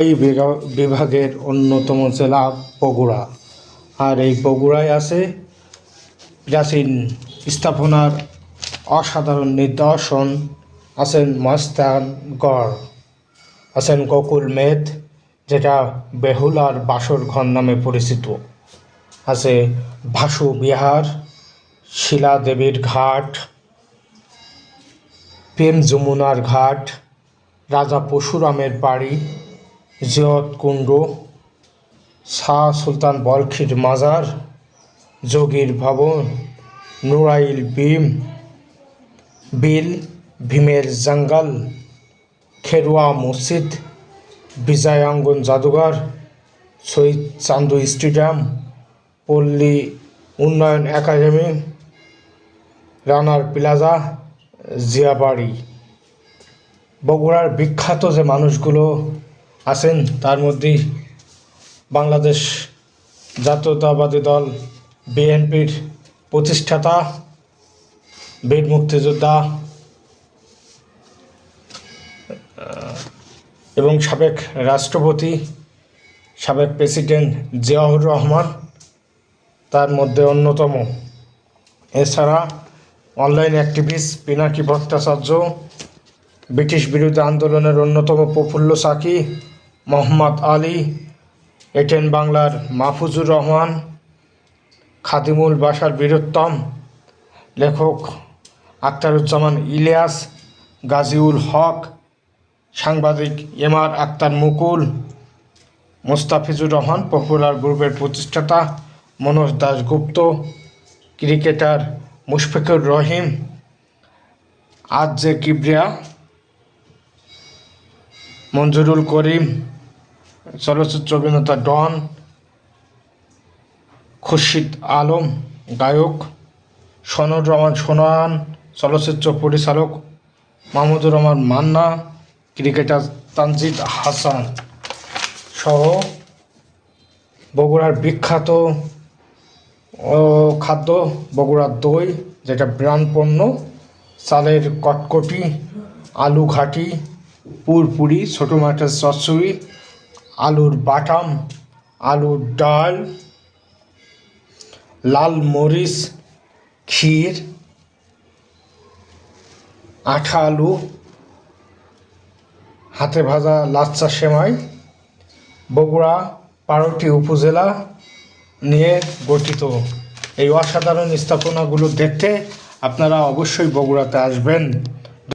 এই বিভাগের অন্যতম জেলা বগুড়া। আর এই বগুড়ায় আছে প্রাচীন স্থাপনার অসাধারণ নিদর্শন, আছেন মস্তানগড় আছেন গোকুল মেদ, যেটা বেহুলার বাসর ঘর নামে পরিচিত। আছে ভাসু বিহার, শিলা দেবীর ঘাট, প্রেম যমুনার ঘাট, রাজা পরশুরামের বাড়ি জিয়ত কুণ্ড, শাহ সুলতান বলখির মাজার, যোগীর ভবন, নুরাইল বিম বিল, ভীমের জঙ্গল, খেরুয়া মসজিদ, বিজয়াঙ্গন জাদুঘর, শহীদ চান্দু স্টেডিয়াম, পল্লী উন্নয়ন একাডেমি, রানার প্লাজা, জিয়াবাড়ি। বগুড়ার বিখ্যাত যে মানুষগুলো আছেন, তার মধ্যে বাংলাদেশ জাতীয়তাবাদী দল, বিএনপির প্রতিষ্ঠাতা, বীর মুক্তিযোদ্ধা এবং সাবেক রাষ্ট্রপতি, সাবেক প্রেসিডেন্ট জিয়াউর রহমান, তার মধ্যে অন্যতম। এছাড়া online activist Pinaki Bhattacharya, British বিরোধী আন্দোলনের অন্যতম প্রফুল্ল সাকি মোহাম্মদ আলী, এটেন বাংলার মাহফুজুর রহমান, খাদিমুল বাসার বীরোত্তম, লেখক আক্তারুজ্জামান ইলিয়াস, গাজীউল হক, সাংবাদিক M R Akhtar Mukul, Mostafizur Rahman, popular গ্রুপের প্রতিষ্ঠাতা মনোজ দাশগুপ্ত, ক্রিকেটার মুশফিকুর রহিম, আজ যে কিবরিয়া, মঞ্জুরুল করিম চলচ্চিত্র অভিনেতা ডন খুরশিদ আলম, গায়ক সনুর রহমান সোনান, চলচ্চিত্র পরিচালক মাহমুদুর রহমান মান্না, ক্রিকেটার তানজিদ হাসান সহ বগুড়ার বিখ্যাত খাদ্য বগুড়ার দই, যেটা ব্রান্ড পণ্য, চালের কটকটি আলু ঘাটি পুরপুরি ছোটো মাঠের চচ্চড়ি আলুর বাটাম, আলুর ডাল, লাল মরিচ, ক্ষীর, আঠা আলু, হাতে ভাজা লাচ্চা সেমাই, বগুড়া বারোটি উপজেলা নিয়ে গঠিত। এই অসাধারণ স্থাপনাগুলো দেখতে আপনারা অবশ্যই বগুড়াতে আসবেন।